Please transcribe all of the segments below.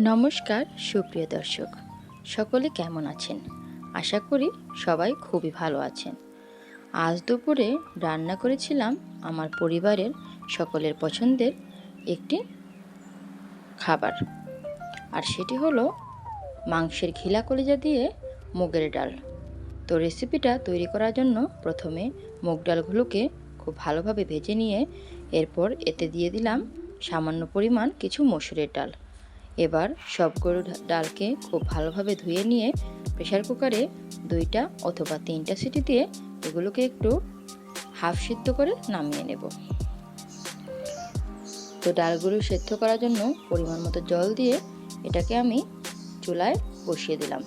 নমস্কার, সুপ্রিয় দর্শক। সকলে কেমন আছেন? আশা করি সবাই খুবই ভালো আছেন। আজ দুপুরে রান্না করেছিলাম আমার পরিবারের সকলের পছন্দের একটি খাবার। আর সেটি হলো মাংসের ঘিলা কলিজা দিয়ে মুগের ডাল। তো রেসিপিটা তৈরি করার জন্য প্রথমে মুগ ডালগুলোকে খুব ভালোভাবে ভেজে নিয়ে এরপর এতে দিয়ে দিলাম সামান্য পরিমাণ কিছু মসুরের ডাল। এবার সব ডা- ডালকে খুব ভালোভাবে ধুয়ে নিয়ে প্রেসার কুকারে দুইটা অথবা তিনটা সিটি দিয়ে এগুলোকে একটু হাফ সিদ্ধ করে নামিয়ে নেব। তো ডালগুলো সেদ্ধ করার জন্য পরিমাণ মতো জল দিয়ে এটাকে আমি চুলায় বসিয়ে দিলাম।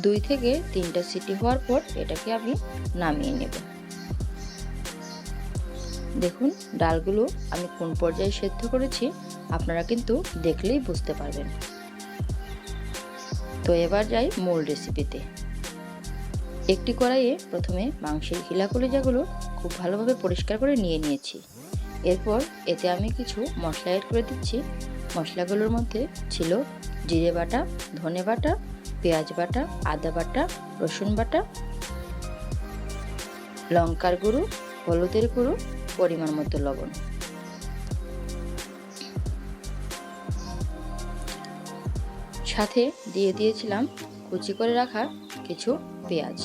দুই থেকে তিনটা সিটি হওয়ার পর এটাকে আমি নামিয়ে নেব। দেখুন, ডালগুলো আমি কোন পর্যায়ে সেদ্ধ করেছি, আপনারা কিন্তু দেখলেই বুঝতে পারবেন। তো এবার যাই মূল রেসিপিতে একটি কড়াইয়ে প্রথমে মাংসের ঘিলা কলিজাগুলো খুব ভালোভাবে পরিষ্কার করে নিয়ে নিয়েছি। এরপর এতে আমি কিছু মশলা অ্যাড করে দিচ্ছি। মশলাগুলোর মধ্যে ছিল জিরে বাটা, ধনে বাটা, পেঁয়াজ বাটা, আদা বাটা, রসুন বাটা, লঙ্কার গুঁড়ো, হলুদের গুঁড়ো পরিমাণ মতো লবণ। সাথে দিয়ে দিয়েছিলাম কুচি করে রাখা কিছু পেঁয়াজ।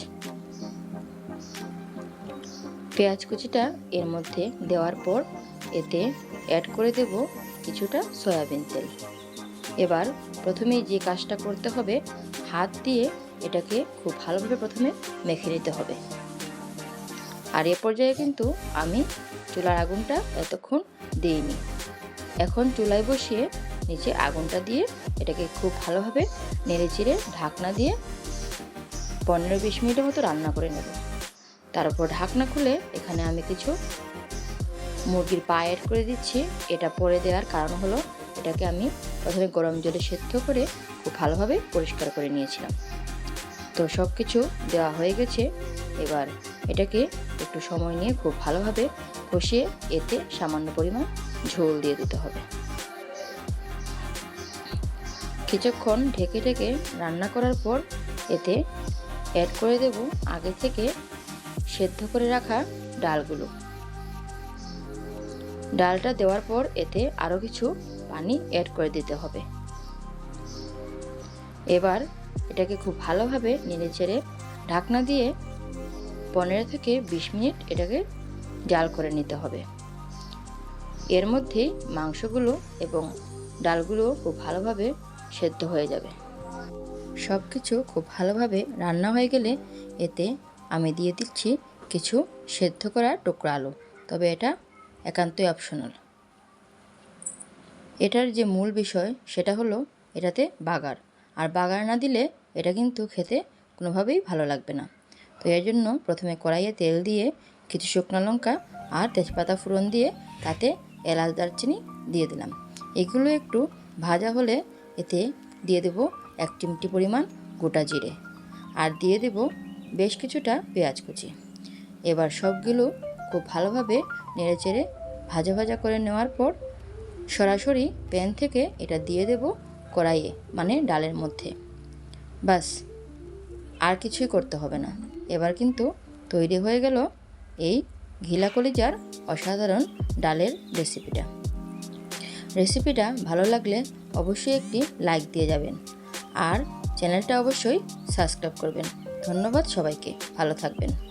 পেঁয়াজ কুচিটা এর মধ্যে দেওয়ার পর এতে অ্যাড করে দেব কিছুটা সয়াবিন তেল। এবার প্রথমে যে কাজটা করতে হবে, হাত দিয়ে এটাকে খুব ভালোভাবে প্রথমে মেখে নিতে হবে। আর এ পর্যায়ে কিন্তু আমি চুলার আগুনটা এতক্ষণ দিইনি। এখন চুলায় বসিয়ে নিচে আগুনটা দিয়ে এটাকে খুব ভালোভাবে নেড়ে চিড়ে ঢাকনা দিয়ে পনেরো বিশ মিনিটের মতো রান্না করে নেব। তারপর ঢাকনা খুলে এখানে আমি কিছু মুরগির পা অ্যাড করে দিচ্ছি। এটা পরে দেওয়ার কারণ হলো এটাকে আমি প্রথমে গরম জলে সেদ্ধ করে খুব ভালোভাবে পরিষ্কার করে নিয়েছিলাম। তো সব কিছু দেওয়া হয়ে গেছে। এবার এটাকে একটু সময় নিয়ে খুব ভালোভাবে কষিয়ে এতে সামান্য পরিমাণ ঝোল দিয়ে দিতে হবে। কিছুক্ষণ ঢেকে ঢেকে রান্না করার পর এতে অ্যাড করে দেব আগে থেকে সেদ্ধ করে রাখা ডালগুলো। ডালটা দেওয়ার পর এতে আরও কিছু পানি অ্যাড করে দিতে হবে। এবার এটাকে খুব ভালোভাবে নেড়ে চেড়ে ঢাকনা দিয়ে পনেরো থেকে বিশ মিনিট এটাকে জাল করে নিতে হবে। এর মধ্যেই মাংসগুলো এবং ডালগুলো খুব ভালোভাবে সেদ্ধ হয়ে যাবে। সব কিছু খুব ভালোভাবে রান্না হয়ে গেলে এতে আমি দিয়ে দিচ্ছি কিছু সেদ্ধ করা টুকরা আলু, তবে এটা একান্তই অপশনাল এটার যে মূল বিষয় সেটা হলো এটাতে বাগার। আর বাগার না দিলে এটা কিন্তু খেতে কোনোভাবেই ভালো লাগবে না। তো এর জন্য প্রথমে কড়াইয়ে তেল দিয়ে কিছু শুকনো লঙ্কা আর তেজপাতা ফোড়ন দিয়ে তাতে এলাচ দারচিনি দিয়ে দিলাম। এগুলো একটু ভাজা হলে এতে দিয়ে দেব এক চিমটি পরিমাণ গোটা জিরে আর দিয়ে দেব বেশ কিছুটা পেঁয়াজ কুচি। এবার সবগুলো খুব ভালোভাবে নেড়ে চেড়ে ভাজা ভাজা করে নেওয়ার পর সরাসরি প্যান থেকে এটা দিয়ে দেব কড়াইয়ে মানে ডালের মধ্যে। বাস, আর কিছুই করতে হবে না। এবার কিন্তু তৈরি হয়ে গেল এই ঘিলা কলিজার অসাধারণ ডালের রেসিপিটা। রেসিপিটা ভালো লাগলে অবশ্যই একটি লাইক দিয়ে যাবেন আর চ্যানেলটা অবশ্যই সাবস্ক্রাইব করবেন। ধন্যবাদ সবাইকে, ভালো থাকবেন।